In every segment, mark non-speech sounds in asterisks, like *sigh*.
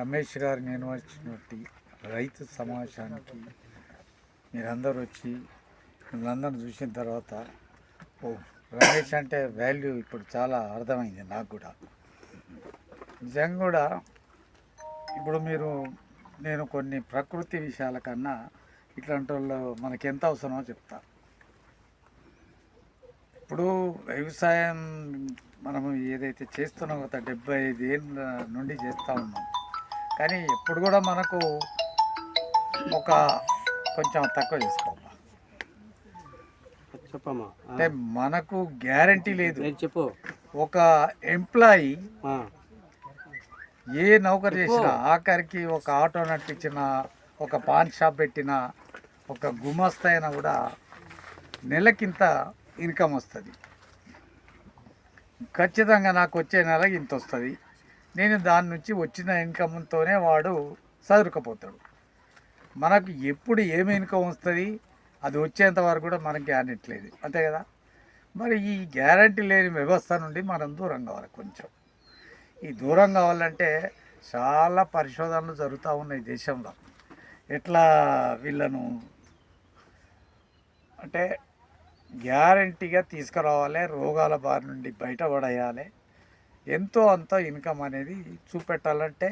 రమేష్ గారు నిర్వహించినటువంటి రైతు సమావేశానికి మీరందరూ వచ్చి మిమ్మల్ని చూసిన తర్వాత ఓ రమేష్ అంటే వాల్యూ ఇప్పుడు చాలా అర్థమైంది నాకు కూడా. నిజంగా కూడా ఇప్పుడు మీరు నేను కొన్ని ప్రకృతి విషయాల కన్నా ఇట్లాంటి వాళ్ళు మనకి ఎంత అవసరమో చెప్తా. ఇప్పుడు వ్యవసాయం మనము ఏదైతే చేస్తున్నాం గత డెబ్బై ఐదు ఏళ్ళ నుండి చేస్తూ ఉన్నాం. కానీ ఎప్పుడు కూడా మనకు ఒక కొంచెం తక్కువ చేసుకోవాలి? చెప్పమ్మా. అంటే మనకు గ్యారంటీ లేదు. చెప్పు. ఒక ఎంప్లాయీ ఏ నౌకరు చేసినా ఆఖరికి ఒక ఆటో నడిపించిన ఒక పాన్ షాప్ పెట్టిన ఒక గుమస్తా అయినా కూడా నెలకింత ఇన్కమ్ వస్తుంది. ఖచ్చితంగా నాకు వచ్చే నెల ఇంత వస్తుంది. నేను దాని నుంచి వచ్చిన ఇన్కమ్తోనే వాడు చదువుకపోతాడు మనకు ఎప్పుడు ఏమి ఇన్కమ్ వస్తుంది? అది వచ్చేంత వరకు కూడా మనకు గ్యారెంటీ లేదు. అంతే కదా? మరి ఈ గ్యారంటీ లేని వ్యవస్థ నుండి మనం దూరం కావాలి కొంచెం. ఈ దూరం కావాలంటే చాలా పరిశోధనలు జరుగుతూ ఉన్నాయి దేశంలో. ఎట్లా వీళ్ళను అంటే గ్యారంటీగా తీసుకురావాలి రోగాల బారి నుండి బయటపడేయాలి. ఎంతో అంత ఇన్కమ్ అనేది చూపెట్టాలంటే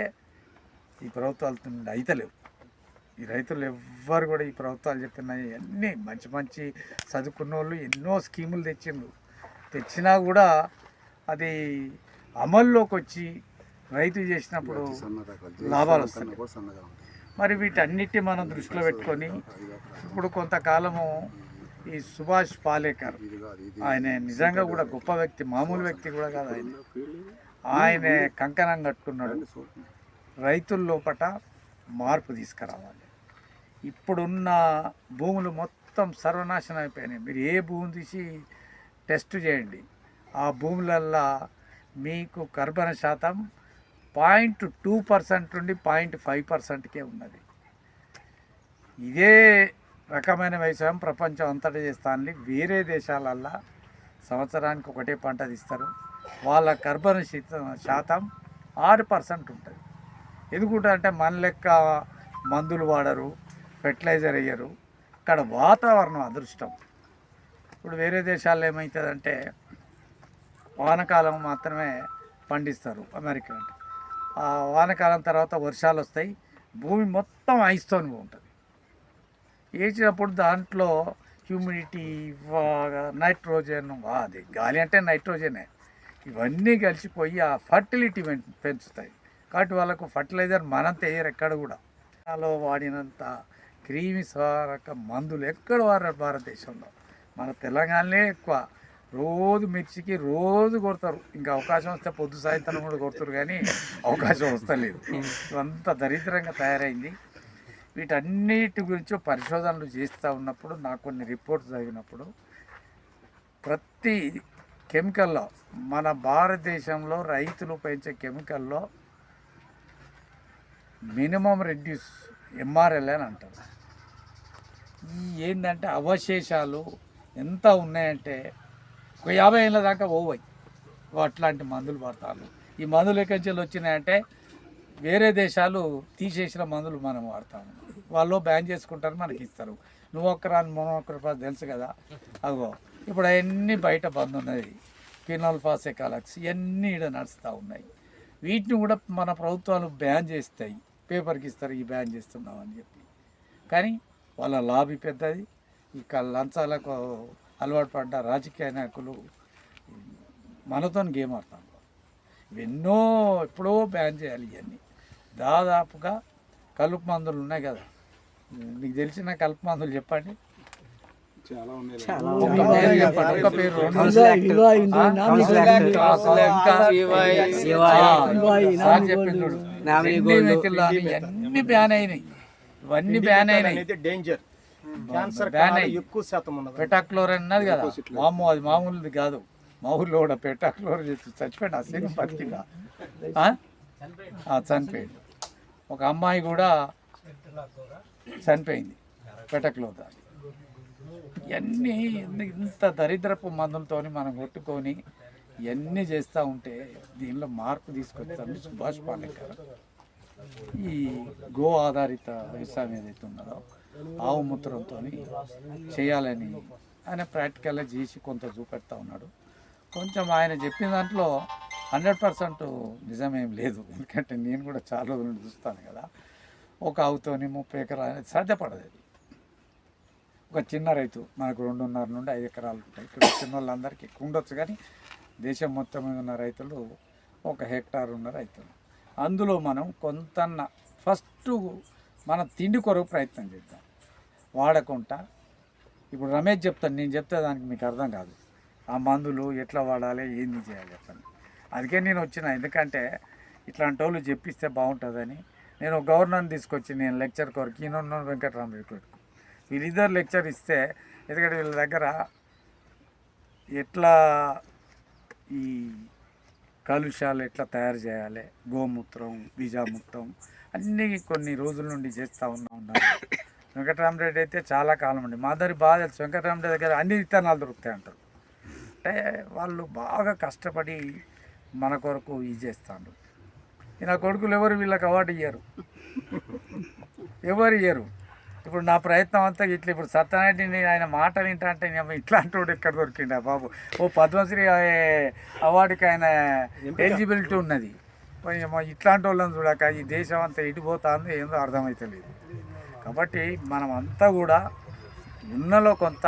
ఈ ప్రభుత్వాల అయితలేవు ఈ రైతులు ఎవ్వరు కూడా ఈ ప్రభుత్వాలు చెప్పినాయి అన్నీ మంచి మంచి చదువుకున్న వాళ్ళు ఎన్నో స్కీములు తెచ్చిండ్రు. తెచ్చినా కూడా అది అమల్లోకి వచ్చి రైతు చేసినప్పుడు లాభాలు వస్తాయి. మరి వీటన్నిటి మనం దృష్టిలో పెట్టుకొని ఇప్పుడు కొంతకాలము ఈ సుభాష్ పాలేకర్. ఆయన నిజంగా కూడా గొప్ప వ్యక్తి మామూలు వ్యక్తి కూడా కాదు ఆయన. ఆయన కంకణం కట్టుకున్నాడు. రైతుల లోపట మార్పు తీసుకురావాలి. ఇప్పుడున్న భూములు మొత్తం సర్వనాశనం అయిపోయినాయి. మీరు ఏ భూమి తీసి టెస్ట్ చేయండి. ఆ భూములల్లో మీకు కర్బన శాతం పాయింట్ టూ పర్సెంట్ నుండి పాయింట్ ఫైవ్ పర్సెంట్కే ఉన్నది. ఇదే రకమైన వ్యవసాయం ప్రపంచం అంతటా చేస్తానని వేరే దేశాలల్లో సంవత్సరానికి ఒకటే పంట తీస్తారు. వాళ్ళ కర్బన శీత- శాతం ఆరు పర్సెంట్ ఉంటుంది. ఎందుకుంటే అంటే మన లెక్క మందులు వాడరు ఫెర్టిలైజర్ వేయరు. అక్కడ వాతావరణం అదృష్టం. ఇప్పుడు వేరే దేశాల్లో ఏమవుతుందంటే వానకాలం మాత్రమే పండిస్తారు అమెరికా అంటే. ఆ వానకాలం తర్వాత వర్షాలు వస్తాయి. భూమి మొత్తం ఐస్తోని ఉంటుంది వేసినప్పుడు దాంట్లో హ్యూమిడిటీ నైట్రోజన్ అది గాలి అంటే నైట్రోజనే. ఇవన్నీ కలిసిపోయి ఆ ఫర్టిలిటీ పెంచుతాయి. కాబట్టి వాళ్ళకు ఫర్టిలైజర్ మనంత వేయరు ఎక్కడ కూడా. లో వాడినంత క్రీమి సారక మందులు ఎక్కడ వాడారు భారతదేశంలో. మన తెలంగాణలో ఎక్కువ. రోజు మిర్చికి రోజు కొడతారు. ఇంకా అవకాశం వస్తే పొద్దు సాయంత్రం కూడా కొడతారు కానీ అవకాశం వస్తలేదు. అంత దరిద్రంగా తయారైంది. వీటన్నిటి గురించి పరిశోధనలు చేస్తూ ఉన్నప్పుడు నాకు కొన్ని రిపోర్ట్స్ చదివినప్పుడు ప్రతి కెమికల్లో మన భారతదేశంలో రైతులు పెంచే కెమికల్లో మినిమం రెడ్యూస్ ఎంఆర్ఎల్ అని అంటారు. ఈ ఏంటంటే అవశేషాలు ఎంత ఉన్నాయంటే ఒక యాభై ఏళ్ళ దాకా పోవాయి. అట్లాంటి మందులు పడతారు ఈ మందులు ఎక్కడి నుంచి వచ్చినాయంటే వేరే దేశాలు తీసేసిన మందులు మనం వాడతాము. వాళ్ళు బ్యాన్ చేసుకుంటారు మనకి ఇస్తారు. నువ్వు ఒక్కరాని మొనొక్కరు తెలుసు కదా. అగో ఇప్పుడు అవన్నీ బయట బంద్ ఉన్నది. ఫినాల్ ఫాసెకాలక్స్ ఇవన్నీ ఇక్కడ నడుస్తూ ఉన్నాయి. వీటిని కూడా మన ప్రభుత్వాలు బ్యాన్ చేస్తాయి. పేపర్కి ఇస్తారు ఈ బ్యాన్ చేస్తున్నాం అని చెప్పి. కానీ వాళ్ళ లాబీ పెద్దది. ఇక లంచాలకు అలవాటు పడ్డ రాజకీయ నాయకులు మనతో గేమ్ ఆడతాం ఎన్నో ఎప్పుడో బ్యాన్ చేయాలి ఇవన్నీ. దాదాపుగా కలుపు మందులు ఉన్నాయి కదా. మీకు తెలిసిన కలుపు మందులు చెప్పండి అని ఇవన్నీ బ్యాన్ అయినాయి ఇవన్నీ బ్యాన్ అయినాయి డేంజర్ క్యాన్సర్ బ్యాన్ అయ్యి ఎక్కువ శాతం ఉన్నది పెటాక్లోర్ అన్నది కదా మామూ అది మామూలుది కాదు మా ఊళ్ళో కూడా పెటాక్లోర్ చచ్చిపోయాడు ఆ? ఆ, చనిపోయింది ఒక అమ్మాయి కూడా చనిపోయింది. పెటక్లోర్ దాని ఇవన్నీ ఇంత- దరిద్రపు మందులతో మనం కొట్టుకొని ఇవన్నీ చేస్తూ ఉంటే దీనిలో మార్పు తీసుకొస్తాను సుభాష్ పాలేకర్. ఈ గో ఆధారిత వ్యవసాయం ఏదైతే ఉన్నదో ఆవు మూత్రంతో చేయాలని ఆయన ప్రాక్టికల్గా చేసి కొంత చూపెడతా ఉన్నాడు. కొంచెం ఆయన చెప్పిన దాంట్లో హండ్రెడ్ పర్సెంట్ నిజమేం లేదు. ఎందుకంటే నేను కూడా చాలా రోజుల చూస్తాను కదా. ఒక ఆవుతోని ముప్పై ఎకరాలు అనేది సాధ్యపడదు అది. ఒక చిన్న రైతు మనకు రెండున్నర నుండి ఐదు ఎకరాలు ఉంటాయి. ఇక్కడ చిన్న వాళ్ళందరికీ ఎక్కువ ఉండొచ్చు కానీ దేశం మొత్తం మీద ఉన్న రైతులు ఒక హెక్టార్ ఉన్న రైతులు. అందులో మనం కొంత ఫస్ట్ మన తిండి కొరకు ప్రయత్నం చేద్దాం. వాడకుండా ఇప్పుడు రమేష్ చెప్తాను నేను చెప్తే దానికి మీకు అర్థం కాదు. ఆ మందులు ఎట్లా వాడాలి ఏంది చేయాలి చెప్పండి. అందుకే నేను వచ్చిన ఎందుకంటే ఇట్లాంటి వాళ్ళు చెప్పిస్తే బాగుంటుందని నేను గవర్నర్ని తీసుకొచ్చి నేను లెక్చర్ కొరకు ఈయన వెంకటరామరెడ్డి కొరకు వీళ్ళిద్దరు లెక్చర్ ఇస్తే ఎందుకంటే వీళ్ళ దగ్గర ఎట్లా ఈ కాలుష్యాలు ఎట్లా తయారు చేయాలి గోమూత్రం బీజామూత్రం అన్నీ కొన్ని రోజుల నుండి చేస్తూ ఉన్నా ఉన్నాను వెంకటరామరెడ్డి అయితే చాలా కాలం అండి మా దగ్గర బాగా తెలుసు వెంకటరామరెడ్డి దగ్గర అన్ని విత్తనాలు దొరుకుతాయి అంటారు. అంటే వాళ్ళు బాగా కష్టపడి మన కొరకు ఇది చేస్తాడు నా కొడుకులు ఎవరు? వీళ్ళకి అవార్డు ఇయ్యరు. ఎవరు ఇయ్యరు? ఇప్పుడు నా ప్రయత్నం అంతా ఇట్లా ఇప్పుడు సత్యనారాయణ ఆయన మాట వింటా అంటే ఇట్లాంటి వాడు ఎక్కడ దొరికిండా బాబు? ఓ పద్మశ్రీ అవార్డుకి ఆయన ఎలిజిబిలిటీ ఉన్నది. ఇట్లాంటి వాళ్ళని చూడక ఈ దేశం అంతా ఇటుపోతుందో ఏందో అర్థమవుతలేదు కాబట్టి మనం అంతా కూడా ఉన్నలో కొంత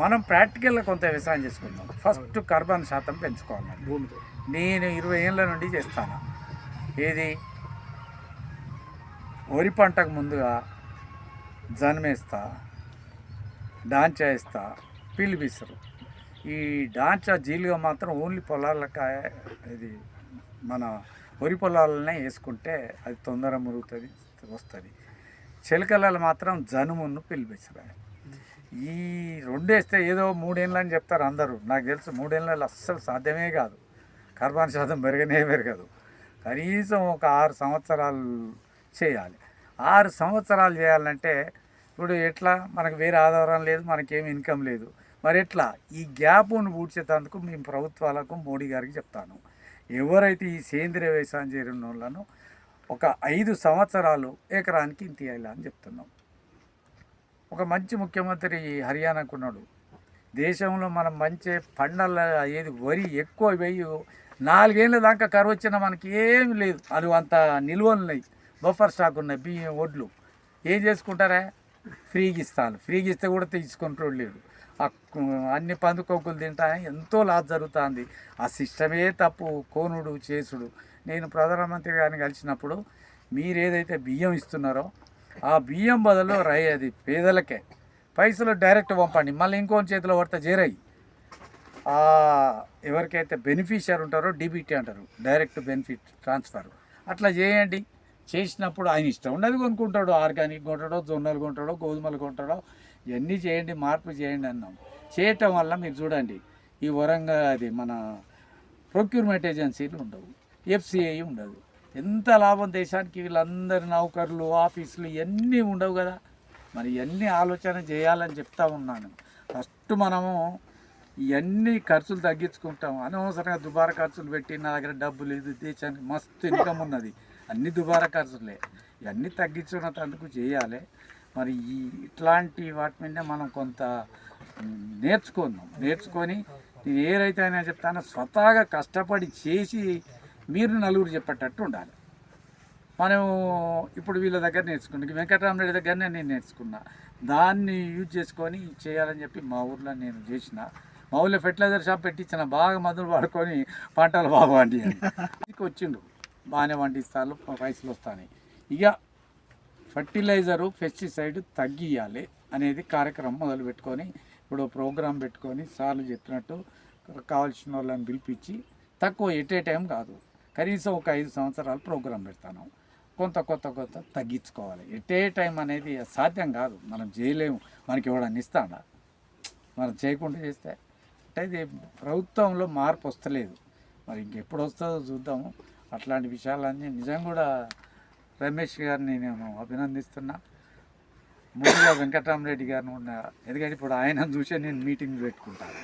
మనం ప్రాక్టికల్గా కొంత వ్యవసాయం చేసుకుందాం. ఫస్ట్ కార్బన్ శాతం పెంచుకోవాలి. భూమితో. నేను ఇరవై ఏళ్ళ నుండి చేస్తాను. ఏది? వరి పంటకు ముందుగా జన్మేస్తా డాంచా వేస్తా పిలిపిస్తారు ఈ డాంచా జీలుగా మాత్రం ఓన్లీ పొలాలకాయ ఇది మన వరి పొలాలనే వేసుకుంటే అది తొందర మురుగుతుంది వస్తుంది. చిలకలలో మాత్రం జనుమును పిల్లి ఈ రెండు వేస్తే ఏదో మూడేళ్ళని చెప్తారు అందరూ. నాకు తెలుసు మూడేళ్ళలో అస్సలు సాధ్యమే కాదు. కార్బన్ శాతం పెరగనే పెరగదు. కనీసం ఒక ఆరు సంవత్సరాలు చేయాలి. ఆరు సంవత్సరాలు చేయాలంటే ఇప్పుడు ఎట్లా? మనకు వేరే ఆధారం లేదు మనకేం ఇన్కమ్ లేదు. మరి ఎట్లా? ఈ గ్యాప్ను పూడ్చేటందుకు మేము ప్రభుత్వాలకు మోడీ గారికి చెప్తాను. ఎవరైతే ఈ సేంద్రియ వ్యవసాయం చేరిన వాళ్ళను ఒక ఐదు సంవత్సరాలు ఎకరానికి ఇంత అని చెప్తున్నాం. ఒక మంచి ముఖ్యమంత్రి హర్యానాకున్నాడు దేశంలో మనం మంచి పండల ఏది వరి ఎక్కువ వెయ్యి నాలుగేళ్ళ దాకా కరువు వచ్చినా మనకి ఏమి లేదు. అది అంత నిల్వలు ఉన్నాయి. బఫర్ స్టాక్ ఉన్నాయి. బియ్యం వడ్లు ఏం చేసుకుంటారా? ఫ్రీగా ఇస్తాను. ఫ్రీగా ఇస్తే కూడా తీసుకుంటాడు లేడు అన్ని పందుకోకులు తింటా ఎంతో లాస్ జరుగుతుంది. ఆ సిస్టమే తప్పు. కోనుడు చేసుడు. నేను ప్రధానమంత్రి గారిని కలిసినప్పుడు మీరు ఏదైతే బియ్యం ఇస్తున్నారో ఆ బియ్యం బదులు రై అది పేదలకే. పైసలు డైరెక్ట్ పంపండి. మళ్ళీ ఇంకో చేతిలో పడితే చేరాయి ఎవరికైతే బెనిఫిషియర్ ఉంటారో డీబీటీ అంటారు. డైరెక్ట్ బెనిఫిట్ ట్రాన్స్ఫర్ అట్లా చేయండి. చేసినప్పుడు ఆయన ఇష్టం ఉన్నది కొనుక్కుంటాడు ఆర్గానిక్ కొంటాడో జొన్నలు కొంటాడో గోధుమలు కొంటాడో ఇవన్నీ చేయండి మార్పు చేయండి అన్నాం. చేయటం వల్ల మీరు చూడండి ఈ వరంగా అది మన ప్రొక్యూర్మెంట్ ఏజెన్సీలు ఉండవు. ఎఫ్సిఐ ఉండదు. ఎంత లాభం దేశానికి వీళ్ళందరి నౌకర్లు ఆఫీసులు ఇవన్నీ ఉండవు కదా. మరి ఇవన్నీ ఆలోచన చేయాలని చెప్తా ఉన్నాను. ఫస్ట్ మనము ఇవన్నీ ఖర్చులు తగ్గించుకుంటాం. అనవసరంగా దుబారా ఖర్చులు పెట్టి నా దగ్గర డబ్బులు ఇది దేశానికి మస్తు ఇన్కమ్ ఉన్నది. అన్ని దుబారా ఖర్చులే. ఇవన్నీ తగ్గించుకున్నందుకు చేయాలి. మరి ఈ ఇట్లాంటి వాటి మీద మనం కొంత మ్, నేర్చుకుందాం. నేర్చుకొని నేను ఏదైతే అయినా చెప్తానో స్వతహాగా కష్టపడి చేసి మీరు నలుగురు చెప్పేటట్టు ఉండాలి. మనం ఇప్పుడు వీళ్ళ దగ్గర నేర్చుకున్నాం. వెంకటరామరెడ్డి దగ్గరనే నేను నేర్చుకున్నా. దాన్ని యూజ్ చేసుకొని చేయాలని చెప్పి మా ఊర్లో నేను చేసిన. మా ఊళ్ళో ఫెర్టిలైజర్ షాప్ పెట్టించిన బాగా మందులు వాడుకొని పంటలు బాగా వండి వచ్చిండు. బాగానే వండిస్తారు పైసలు వస్తాయి ఇక ఫర్టిలైజరు పెస్టిసైడ్ తగ్గియాలి అనేది కార్యక్రమం మొదలు పెట్టుకొని ఇప్పుడు ప్రోగ్రాం పెట్టుకొని సార్లు చెప్పినట్టు కావాల్సిన వాళ్ళని పిలిపించి తక్కువ ఎట్ ఏ టైం కాదు. కనీసం ఒక ఐదు సంవత్సరాలు ప్రోగ్రాం పెడతాను. కొంత కొత్త కొత్త తగ్గించుకోవాలి. ఎట్ ఏ టైం అనేది సాధ్యం కాదు. మనం చేయలేము. మనకి ఎవడన్నా ఇస్తాడా? మనం చేయకుండా చేస్తే అంటే ఇది ప్రభుత్వంలో మార్పు వస్తలేదు. మరి ఇంకెప్పుడు వస్తుందో చూద్దాము అట్లాంటి విషయాలన్నీ నిజం కూడా రమేష్ గారిని నేను అభినందిస్తున్నా. ముందుగా వెంకటరామరెడ్డి గారిని కూడా ఎందుకంటే ఇప్పుడు ఆయన చూసే నేను మీటింగ్ పెట్టుకుంటాను.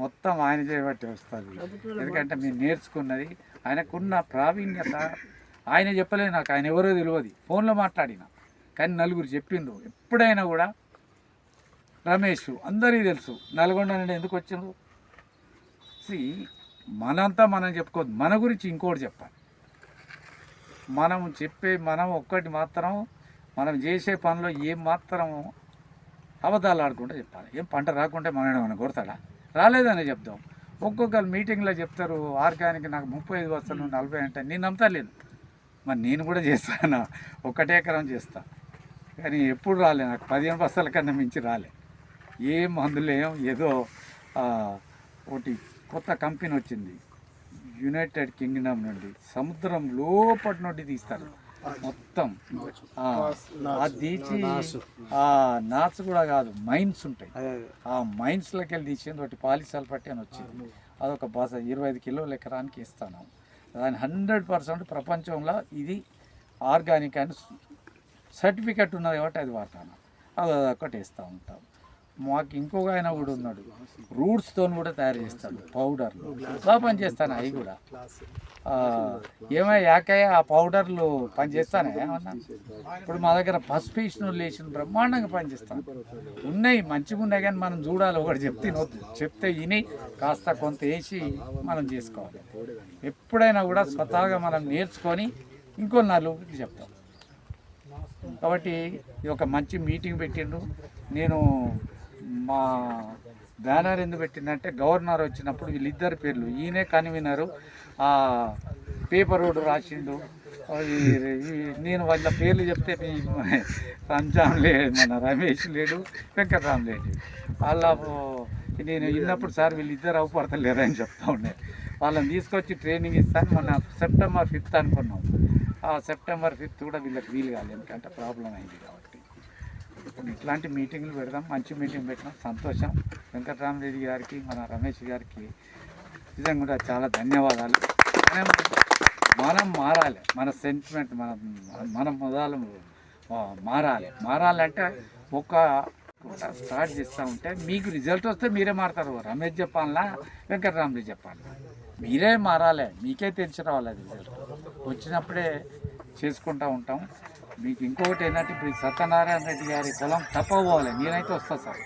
మొత్తం ఆయన చేయబట్టి వస్తుంది ఎందుకంటే మీరు నేర్చుకున్నది ఆయనకున్న ప్రావీణ్యత. ఆయన చెప్పలేదు నాకు ఆయన ఎవరో తెలియదు. ఫోన్లో మాట్లాడిన. కానీ నలుగురు చెప్పిండ్రు. ఎప్పుడైనా కూడా రమేష్ అందరికీ తెలుసు. నల్గొండ నుండి ఎందుకు వచ్చిండ్రు? See, మనంతా మనం చెప్పుకోవద్దు. మన గురించి ఇంకోటి చెప్పాలి. మనం చెప్పే మనం ఒక్కటి మాత్రం మనం చేసే పనిలో ఏం మాత్రం అబద్ధాలు ఆడకుండా చెప్పాలి. ఏం పంట రాకుంటే మనం ఏమైనా కొడతాడా? రాలేదని చెప్దాం. ఒక్కొక్కరు మీటింగ్లో చెప్తారు ఆర్గానిక్ నాకు ముప్పై ఐదు వస్తాను నలభై అంటే. నేను నమ్మతలేదు. మరి నేను కూడా చేస్తాను? ఒకటే ఎకరం చేస్తా. కానీ ఎప్పుడు రాలే నాకు. పదిహేను బస్తాల కన్నా మించి రాలే. ఏ మందులేం ఏదో ఒకటి కొత్త కంపెనీ వచ్చింది. యునైటెడ్ కింగ్డమ్ నుండి సముద్రం లోపటి నుండి తీస్తారు. మొత్తం. తీసి ఆ నాచు కూడా కాదు మైన్స్ ఉంటాయి. ఆ మైన్స్లోకి వెళ్ళి తీసింది ఒకటి పాలిసల్ఫట్టి అని వచ్చింది. అదొక బస ఇరవై ఐదు కిలోల ఎకరానికి ఇస్తాను. దాని హండ్రెడ్ పర్సెంట్ ప్రపంచంలో ఇది ఆర్గానిక్ అని సర్టిఫికెట్ ఉన్నది కాబట్టి అది వాడతాను. అది ఒకటి ఇస్తూ ఉంటాం. మాకు ఇంకొక ఆయన కూడా ఉన్నాడు. రూట్స్తో కూడా తయారు చేస్తాడు పౌడర్లు బాగా పనిచేస్తాను అవి కూడా. ఏమై ఏమో యాకయ్య ఆ పౌడర్లు పనిచేస్తానే? ఏమన్నా ఇప్పుడు మా దగ్గర పసుపు ఇచ్చిన లేచిన బ్రహ్మాండంగా పనిచేస్తాను. ఉన్నాయి మంచిగా ఉన్నాయి కానీ మనం చూడాలి ఒకటి చెప్తే చెప్తే విని కాస్త కొంత వేసి మనం చేసుకోవాలి. ఎప్పుడైనా కూడా స్వతహాగా మనం నేర్చుకొని ఇంకో నాలుగు చెప్తాం. కాబట్టి ఇది ఒక మంచి మీటింగ్ పెట్టిండు. నేను మా బ్యానర్ ఎందుకు పెట్టిందంటే గవర్నర్ వచ్చినప్పుడు వీళ్ళిద్దరి పేర్లు ఈయనే కన్వీనరు. ఆ పేపర్ రోడ్డు రాసిండు. నేను వాళ్ళ పేర్లు చెప్తే రంజాన్ లేడు మన రమేష్ లేడు వెంకటరామ్ లేడు. వాళ్ళ నేను విన్నప్పుడు సార్ వీళ్ళిద్దరు అవపడతలేరు అని చెప్తా ఉండే. వాళ్ళని తీసుకొచ్చి ట్రైనింగ్ ఇస్తాను. మొన్న సెప్టెంబర్ ఫిఫ్త్ అనుకున్నాం. ఆ సెప్టెంబర్ ఫిఫ్త్ కూడా వీళ్ళకి వీలు కాలేదు. ఎందుకంటే ప్రాబ్లం అయింది కాబట్టి. ఇట్లాంటి మీటింగ్లు పెడదాం మంచి మీటింగ్ పెట్టినాం. సంతోషం. వెంకటరామరెడ్డి గారికి మన రమేష్ గారికి నిజంగా కూడా చాలా ధన్యవాదాలు. మనం మనం మారాలి. మన సెంటిమెంట్ మన మన మొదలు మారాలి. మారాలంటే ఒక స్టార్ట్ చేస్తూ ఉంటే మీకు రిజల్ట్ వస్తే మీరే మారుతారు. రమేష్ చెప్పాలనా? వెంకటరామరెడ్డి చెప్పాలి మీరే మారాలి. మీకే తెలిసి రావాలి రిజల్ట్ వచ్చినప్పుడే చేసుకుంటూ ఉంటాం. మీకు ఇంకొకటి ఏంటంటే ఇప్పుడు సత్యనారాయణ రెడ్డి గారి పొలం తప్పపోవాలి నేనైతే వస్తా సార్.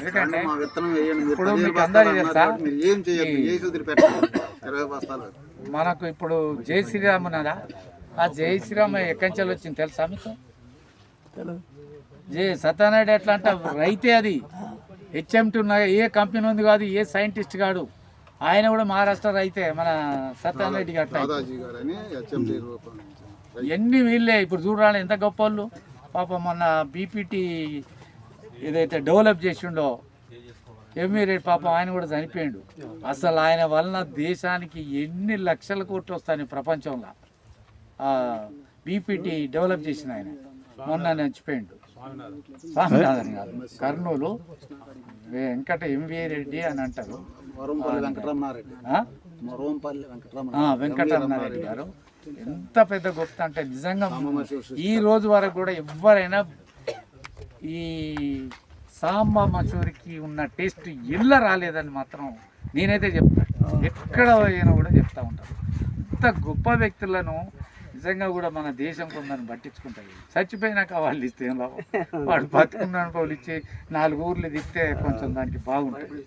ఎందుకంటే ఇప్పుడు మీకు ఇరవై బస్తాలు. మనకు ఇప్పుడు జై శ్రీరామ్ ఉన్నదా ఆ జై శ్రీరామ్ ఎక్కడి నుంచి వచ్చింది తెలుసా మీకు? జై సత్యనారాయణ ఎట్లా అంటే రైతే అది. హెచ్ఎంటి ఉన్న ఏ కంపెనీ ఉంది కాదు ఏ సైంటిస్ట్ కాడు. ఆయన కూడా మహారాష్ట్ర రైతే మన సత్యనారాయణ రెడ్డి గారు ఎన్ని వీళ్ళే? ఇప్పుడు చూడాలి ఎంత గొప్ప వాళ్ళు పాప మొన్న బీపీటీ ఏదైతే డెవలప్ చేసిండో ఎంఈ రెడ్డి పాపం ఆయన కూడా చనిపోయిండు. అసలు ఆయన వలన దేశానికి ఎన్ని లక్షల కోట్లు వస్తాయి ప్రపంచంలో. బీపీటీ డెవలప్ చేసిన ఆయన. మొన్న చచ్చిపోయిండు. స్వామినాథన్ గారు. కర్నూలు వెంకట ఎంవి రెడ్డి అని అంటారు. వెంకటరమణారెడ్డి. వెంకటరమణారెడ్డి గారు. ఎంత పెద్ద గొప్ప అంటే నిజంగా ఈ రోజు వరకు కూడా ఎవరైనా ఈ సాంబా మసూరికి ఉన్న టేస్ట్ ఇళ్ళ రాలేదని మాత్రం నేనైతే చెప్తాను ఎక్కడ పోయినా కూడా చెప్తా ఉంటాను ఇంత గొప్ప వ్యక్తులను నిజంగా కూడా మన దేశం కొందరిని పట్టించుకుంటుంది చచ్చిపోయినాక వాళ్ళు ఇస్తే ఏం లాభం? *laughs* వాడు బతుకున్నాను వాళ్ళు ఇచ్చి నాలుగు ఊర్లు తిప్పితే కొంచెం దానికి బాగుంటుంది.